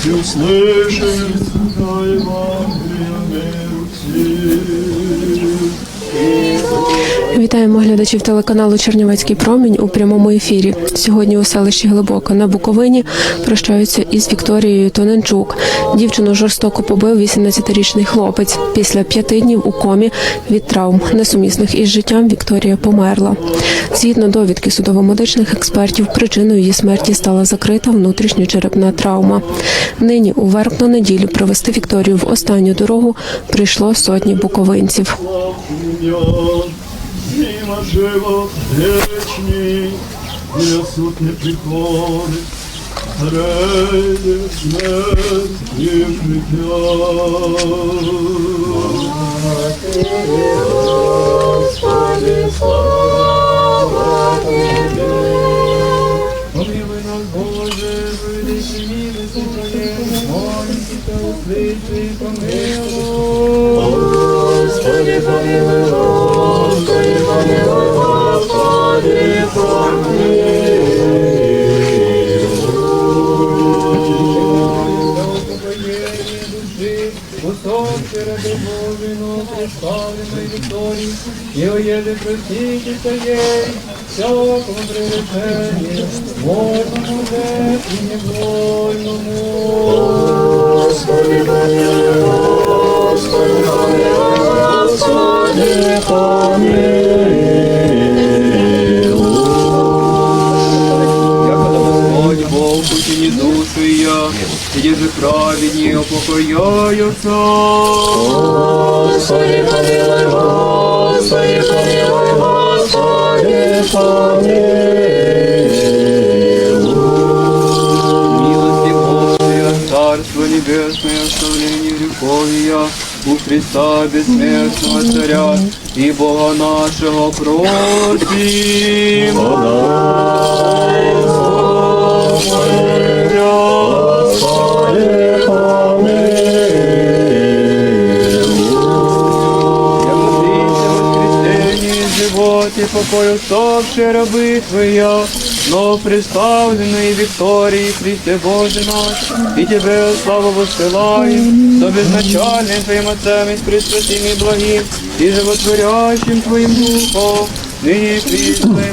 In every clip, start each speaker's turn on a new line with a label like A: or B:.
A: Прости, услышим,
B: Вітаємо глядачів телеканалу Чернівецький промінь у прямому ефірі. Сьогодні у селищі Глибоко на Буковині прощаються із Вікторією Тоненчук. Дівчину жорстоко побив 18-річний хлопець. Після п'яти днів у комі від травм, несумісних із життям, Вікторія померла. Згідно довідки судово-медичних експертів, причиною її смерті стала закрита внутрішньочерепна травма. Нині у вербну неділю провести Вікторію в останню дорогу прийшло сотні буковинців.
A: Живот вечный, где суд не приходит, Реє смерть і життя.
C: Помилуй нас, Боже, вийди Твоєї, молимся та услыши, помилуй. И уеды простите ей, всякому прегрешению, вольному же и невольному. Господи, помилуй, Господи, помилуй, Господи, Яко Господь Бог путіні душі я, где же праведні упокояются. Господи, помилуй, Господи, помилуй, Господи, помилуй. Милости Божия, Царство Небесное, оставление грехов у Христа бессмертного Царя и Бога нашего просим. живот и покой уставшие рабы Твоя, но представленной Виктории Христе Боже наш, и Тебе славу воссылаем, то безначальным Твоим Отцем и с пресвятым и благим, и животворящим Твоим Духом, ныне и присно и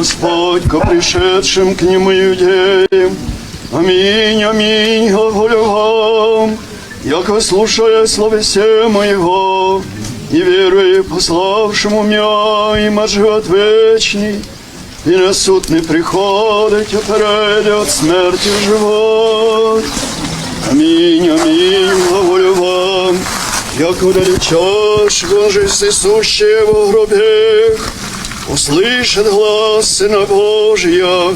A: Господь ко пришедшим к Нему иудеям, Аминь, аминь, глаголю вам, яко слушая словесе моего, и веруя пославшему меня, от живот вечный, і на суд не перейде від смерті в живот. Амінь, амінь, говорю вам, як удалечешь, Боже, сущие во гробех, услышит глаз Сына Божия,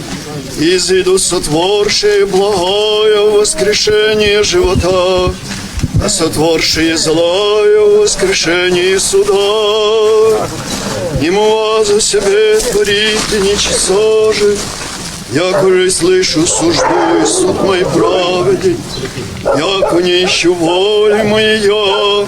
A: и зайду сотворшие благое в воскрешение живота, а сотворшие злое в воскрешении суда. Ему за себе творите ничего же, як уже слышу сужду и суд мой праведен, яко не ищу воли моей я,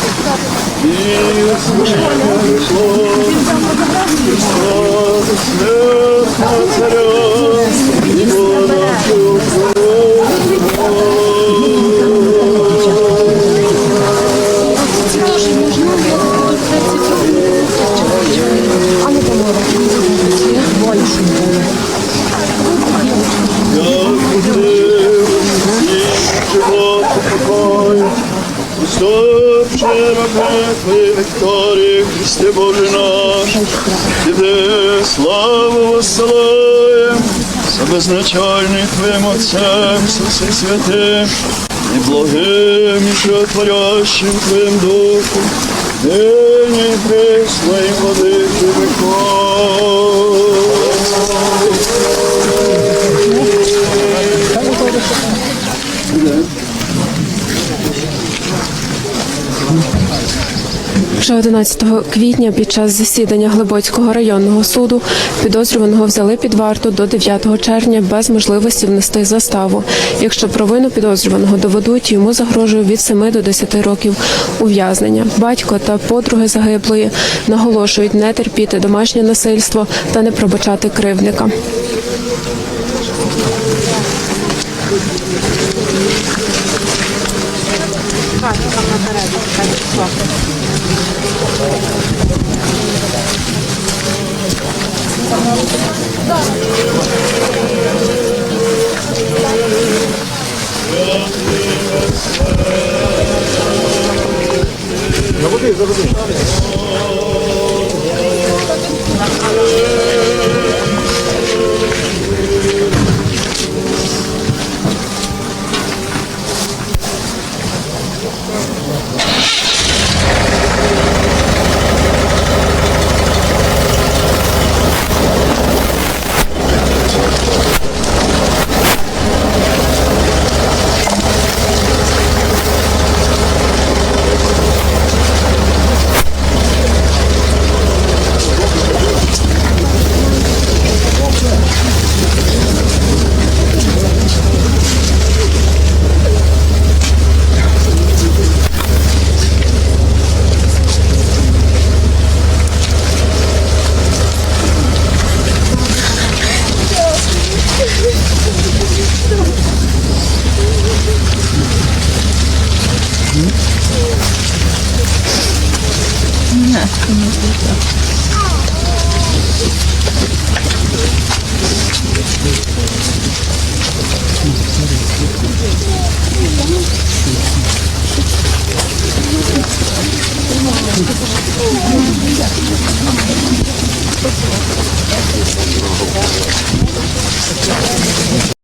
A: миром Господу помолимся. Виктории, Христе Боже наш, Тебе славу воссылаем, за безначальный Твоим Отцем, со всей святым, и благим, и животворящим Твоим Духом, ныне и пресно, и владыки веков.
B: Вже 11 квітня під час засідання Глибоцького районного суду підозрюваного взяли під варту до 9 червня без можливості внести заставу. Якщо провину підозрюваного доведуть, йому загрожує від 7 до 10 років ув'язнення. Батько та подруги загиблої наголошують не терпіти домашнє насильство та не пробачати кривдника. Така, що там напереді, така пішла. Заводи, заводи.